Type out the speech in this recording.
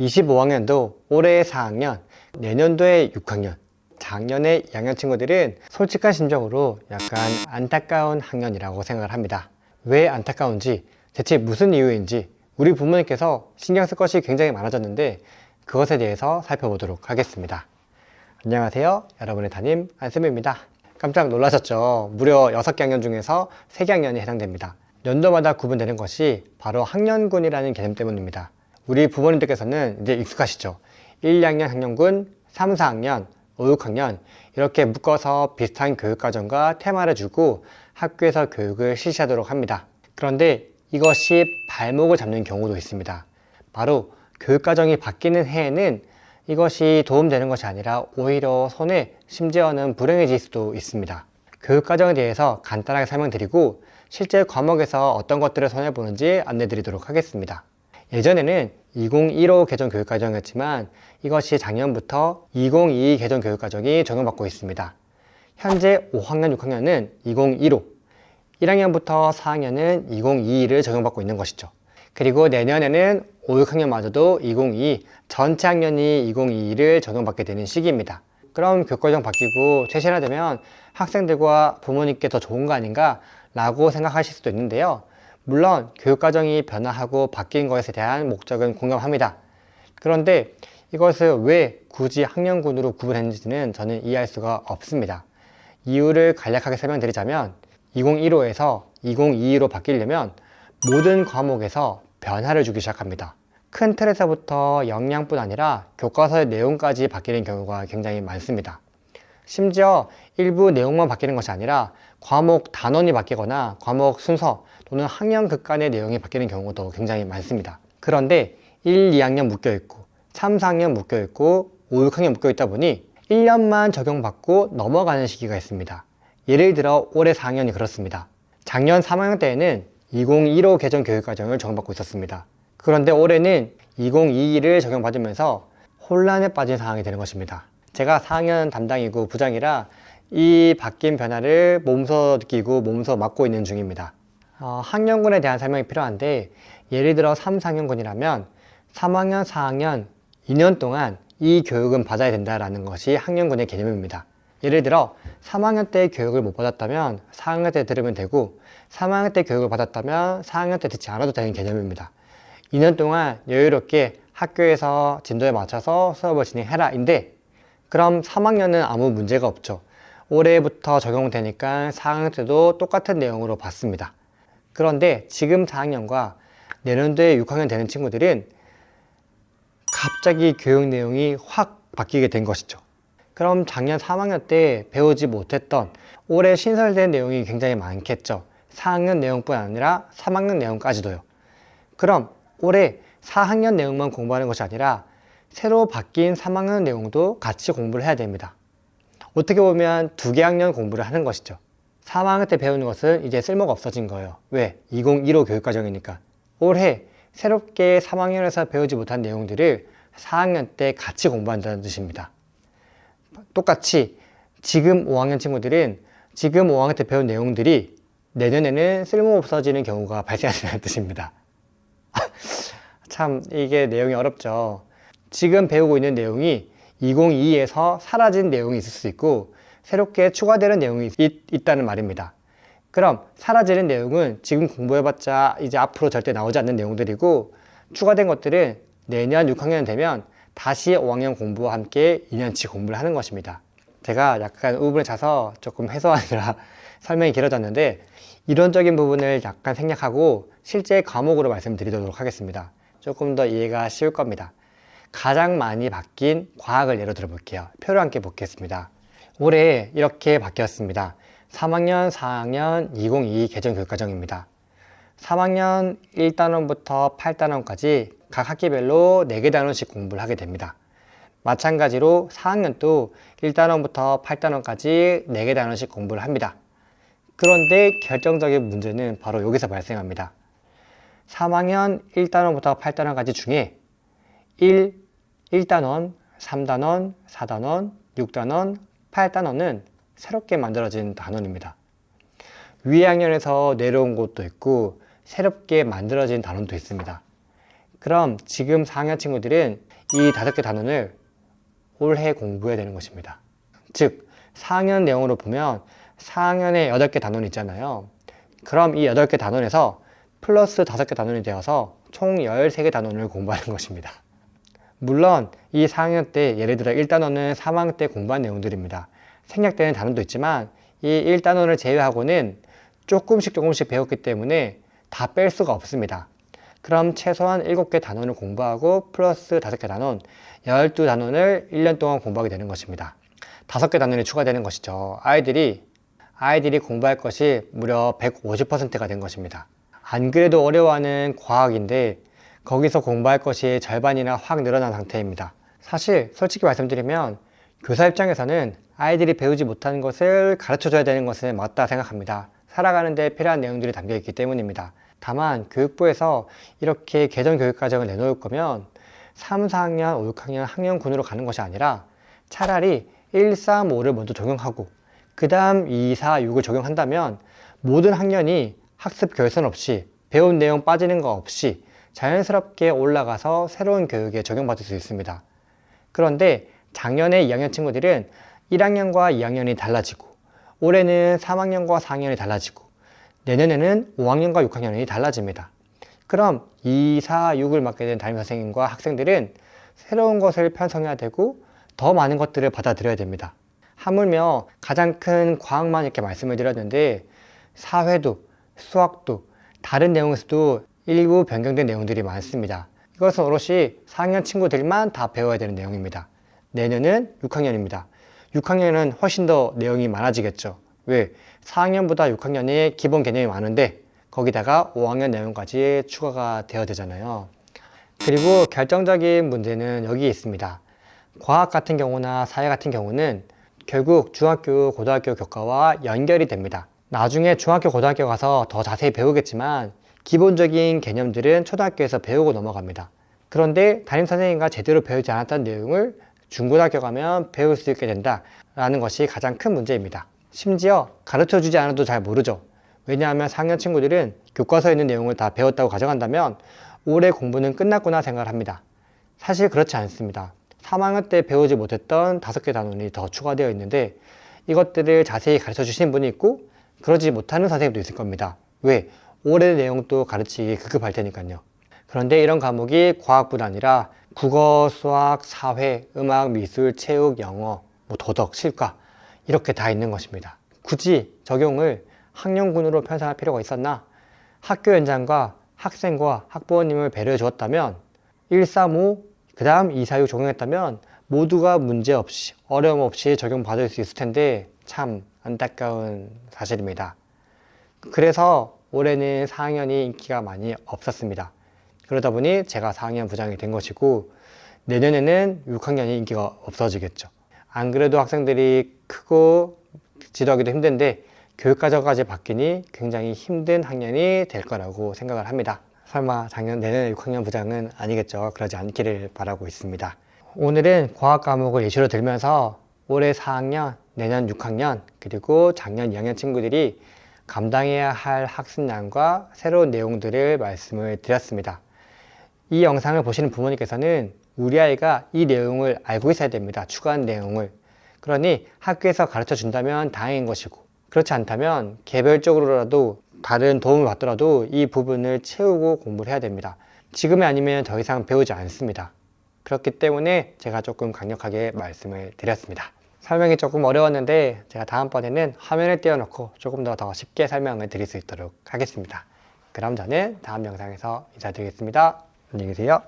25학년도 올해 4학년, 내년도에 6학년, 작년에 2학년 친구들은 솔직한 심정으로 약간 안타까운 학년이라고 생각을 합니다. 왜 안타까운지, 대체 무슨 이유인지 우리 부모님께서 신경 쓸 것이 굉장히 많아졌는데 그것에 대해서 살펴보도록 하겠습니다. 안녕하세요. 여러분의 담임 안쌤입니다. 깜짝 놀라셨죠? 무려 6개 학년 중에서 3개 학년이 해당됩니다. 연도마다 구분되는 것이 바로 학년군이라는 개념 때문입니다. 우리 부모님들께서는 이제 익숙하시죠? 1, 2학년 학년군, 3, 4학년, 5, 6학년 이렇게 묶어서 비슷한 교육과정과 테마를 주고 학교에서 교육을 실시하도록 합니다. 그런데 이것이 발목을 잡는 경우도 있습니다. 바로 교육과정이 바뀌는 해에는 이것이 도움되는 것이 아니라 오히려 손해, 심지어는 불행해질 수도 있습니다. 교육과정에 대해서 간단하게 설명드리고 실제 과목에서 어떤 것들을 손해보는지 안내드리도록 하겠습니다. 예전에는 2015 개정 교육과정이었지만 이것이 작년부터 2022 개정 교육과정이 적용받고 있습니다. 현재 5학년, 6학년은 2015, 1학년부터 4학년은 2022를 적용받고 있는 것이죠. 그리고 내년에는 5, 6학년마저도 2022, 전체 학년이 2022를 적용받게 되는 시기입니다. 그럼 교과정 바뀌고 최신화되면 학생들과 부모님께 더 좋은 거 아닌가? 라고 생각하실 수도 있는데요. 물론 교육과정이 변화하고 바뀐 것에 대한 목적은 공감합니다. 그런데 이것을 왜 굳이 학년군으로 구분했는지는 저는 이해할 수가 없습니다. 이유를 간략하게 설명드리자면 2015에서 2022로 바뀌려면 모든 과목에서 변화를 주기 시작합니다. 큰 틀에서부터 역량뿐 아니라 교과서의 내용까지 바뀌는 경우가 굉장히 많습니다. 심지어 일부 내용만 바뀌는 것이 아니라 과목 단원이 바뀌거나 과목 순서 또는 학년 극간의 내용이 바뀌는 경우도 굉장히 많습니다. 그런데 1, 2학년 묶여 있고 3, 4학년 묶여 있고 5, 6학년 묶여 있다 보니 1년만 적용받고 넘어가는 시기가 있습니다. 예를 들어 올해 4학년이 그렇습니다. 작년 3학년 때에는 2015 개정 교육과정을 적용받고 있었습니다. 그런데 올해는 2022를 적용받으면서 혼란에 빠진 상황이 되는 것입니다. 제가 4학년 담당이고 부장이라 이 바뀐 변화를 몸소 느끼고 몸소 맡고 있는 중입니다. 어, 학년군에 대한 설명이 필요한데 예를 들어 3, 4학년군이라면 3학년, 4학년 2년 동안 이 교육은 받아야 된다라는 것이 학년군의 개념입니다. 예를 들어 3학년 때 교육을 못 받았다면 4학년 때 들으면 되고 3학년 때 교육을 받았다면 4학년 때 듣지 않아도 되는 개념입니다. 2년 동안 여유롭게 학교에서 진도에 맞춰서 수업을 진행해라 인데 그럼 3학년은 아무 문제가 없죠. 올해부터 적용되니까 4학년 때도 똑같은 내용으로 받습니다. 그런데 지금 4학년과 내년도에 6학년 되는 친구들은 갑자기 교육 내용이 확 바뀌게 된 것이죠. 그럼 작년 3학년 때 배우지 못했던 올해 신설된 내용이 굉장히 많겠죠. 4학년 내용뿐 아니라 3학년 내용까지도요. 그럼 올해 4학년 내용만 공부하는 것이 아니라 새로 바뀐 3학년 내용도 같이 공부를 해야 됩니다. 어떻게 보면 두 개 학년 공부를 하는 것이죠. 3학년 때 배우는 것은 이제 쓸모가 없어진 거예요. 왜? 2015 교육과정이니까. 올해 새롭게 3학년에서 배우지 못한 내용들을 4학년 때 같이 공부한다는 뜻입니다. 똑같이 지금 5학년 친구들은 지금 5학년 때 배운 내용들이 내년에는 쓸모 없어지는 경우가 발생한다는 뜻입니다. 참 이게 내용이 어렵죠. 지금 배우고 있는 내용이 2022에서 사라진 내용이 있을 수 있고 새롭게 추가되는 내용이 있, 다는 말입니다. 그럼 사라지는 내용은 지금 공부해봤자 이제 앞으로 절대 나오지 않는 내용들이고 추가된 것들은 내년 6학년 되면 다시 5학년 공부와 함께 2년치 공부를 하는 것입니다. 제가 약간 우분에 차서 조금 해소하느라 설명이 길어졌는데 이론적인 부분을 약간 생략하고 실제 과목으로 말씀드리도록 하겠습니다. 조금 더 이해가 쉬울 겁니다. 가장 많이 바뀐 과학을 예로 들어 볼게요. 표를 함께 보겠습니다. 올해 이렇게 바뀌었습니다. 3학년, 4학년 2022 개정 교육과정입니다. 3학년 1단원부터 8단원까지 각 학기별로 4개 단원씩 공부를 하게 됩니다. 마찬가지로 4학년도 1단원부터 8단원까지 4개 단원씩 공부를 합니다. 그런데 결정적인 문제는 바로 여기서 발생합니다. 3학년 1단원부터 8단원까지 중에 1, 1단원, 3단원, 4단원, 6단원, 8단원은 새롭게 만들어진 단원입니다. 위 학년에서 내려온 곳도 있고 새롭게 만들어진 단원도 있습니다. 그럼 지금 4학년 친구들은 이 다섯 개 단원을 올해 공부해야 되는 것입니다. 즉, 4학년 내용으로 보면 4학년에 8개 단원이 있잖아요. 그럼 이 8개 단원에서 플러스 5개 단원이 되어서 총 13개 단원을 공부하는 것입니다. 물론 이 4학년 때 예를 들어 1단원은 3학년 때 공부한 내용들입니다. 생략되는 단원도 있지만 이 1단원을 제외하고는 조금씩 조금씩 배웠기 때문에 다 뺄 수가 없습니다. 그럼 최소한 7개 단원을 공부하고 플러스 5개 단원, 12단원을 1년 동안 공부하게 되는 것입니다. 5개 단원이 추가되는 것이죠. 아이들이 아이들이 공부할 것이 무려 150%가 된 것입니다. 안 그래도 어려워하는 과학인데 거기서 공부할 것이 절반이나 확 늘어난 상태입니다. 사실 솔직히 말씀드리면 교사 입장에서는 아이들이 배우지 못하는 것을 가르쳐 줘야 되는 것은 맞다 생각합니다. 살아가는 데 필요한 내용들이 담겨 있기 때문입니다. 다만 교육부에서 이렇게 개정 교육 과정을 내놓을 거면 3, 4학년, 5, 6학년 학년군으로 가는 것이 아니라 차라리 1, 3, 5를 먼저 적용하고 그 다음 2, 4, 6을 적용한다면 모든 학년이 학습 결선 없이 배운 내용 빠지는 거 없이 자연스럽게 올라가서 새로운 교육에 적용받을 수 있습니다. 그런데 작년에 2학년 친구들은 1학년과 2학년이 달라지고 올해는 3학년과 4학년이 달라지고 내년에는 5학년과 6학년이 달라집니다. 그럼 2, 4, 6을 맡게 된 담임 선생님과 학생들은 새로운 것을 편성해야 되고 더 많은 것들을 받아들여야 됩니다. 하물며 가장 큰 과학만 이렇게 말씀을 드렸는데 사회도 수학도 다른 내용에서도 일부 변경된 내용들이 많습니다. 이것은 오롯이 4학년 친구들만 다 배워야 되는 내용입니다. 내년은 6학년입니다. 6학년은 훨씬 더 내용이 많아지겠죠. 왜? 4학년보다 6학년이 기본 개념이 많은데 거기다가 5학년 내용까지 추가가 되어야 되잖아요. 그리고 결정적인 문제는 여기 있습니다. 과학 같은 경우나 사회 같은 경우는 결국 중학교, 고등학교 교과와 연결이 됩니다. 나중에 중학교, 고등학교 가서 더 자세히 배우겠지만 기본적인 개념들은 초등학교에서 배우고 넘어갑니다. 그런데 담임 선생님과 제대로 배우지 않았던 내용을 중고등학교 가면 배울 수 있게 된다라는 것이 가장 큰 문제입니다. 심지어 가르쳐 주지 않아도 잘 모르죠. 왜냐하면 4학년 친구들은 교과서에 있는 내용을 다 배웠다고 가정한다면 올해 공부는 끝났구나 생각을 합니다. 사실 그렇지 않습니다. 3학년 때 배우지 못했던 5개 단원이 더 추가되어 있는데 이것들을 자세히 가르쳐 주시는 분이 있고 그러지 못하는 선생님도 있을 겁니다. 왜? 올해 내용도 가르치기 급급할 테니까요. 그런데 이런 과목이 과학뿐 아니라 국어, 수학, 사회, 음악, 미술, 체육, 영어, 뭐 도덕, 실과 이렇게 다 있는 것입니다. 굳이 적용을 학년군으로 편성할 필요가 있었나? 학교 연장과 학생과 학부모님을 배려해 주었다면 1, 3, 5, 그 다음 2, 4, 6 적용했다면 모두가 문제 없이 어려움 없이 적용받을 수 있을 텐데 참 안타까운 사실입니다. 그래서 올해는 4학년이 인기가 많이 없었습니다. 그러다 보니 제가 4학년 부장이 된 것이고 내년에는 6학년이 인기가 없어지겠죠. 안 그래도 학생들이 크고 지도하기도 힘든데 교육과정까지 바뀌니 굉장히 힘든 학년이 될 거라고 생각을 합니다. 설마 작년 내년에 6학년 부장은 아니겠죠. 그러지 않기를 바라고 있습니다. 오늘은 과학 과목을 예시로 들면서 올해 4학년, 내년 6학년, 그리고 작년 2학년 친구들이 감당해야 할 학습량과 새로운 내용들을 말씀을 드렸습니다. 이 영상을 보시는 부모님께서는 우리 아이가 이 내용을 알고 있어야 됩니다. 추가한 내용을. 그러니 학교에서 가르쳐 준다면 다행인 것이고, 그렇지 않다면 개별적으로라도 다른 도움을 받더라도 이 부분을 채우고 공부를 해야 됩니다. 지금이 아니면 더 이상 배우지 않습니다. 그렇기 때문에 제가 조금 강력하게 말씀을 드렸습니다. 설명이 조금 어려웠는데 제가 다음번에는 화면을 띄워놓고 조금 더 더 쉽게 설명을 드릴 수 있도록 하겠습니다. 그럼 저는 다음 영상에서 인사드리겠습니다. 안녕히 계세요.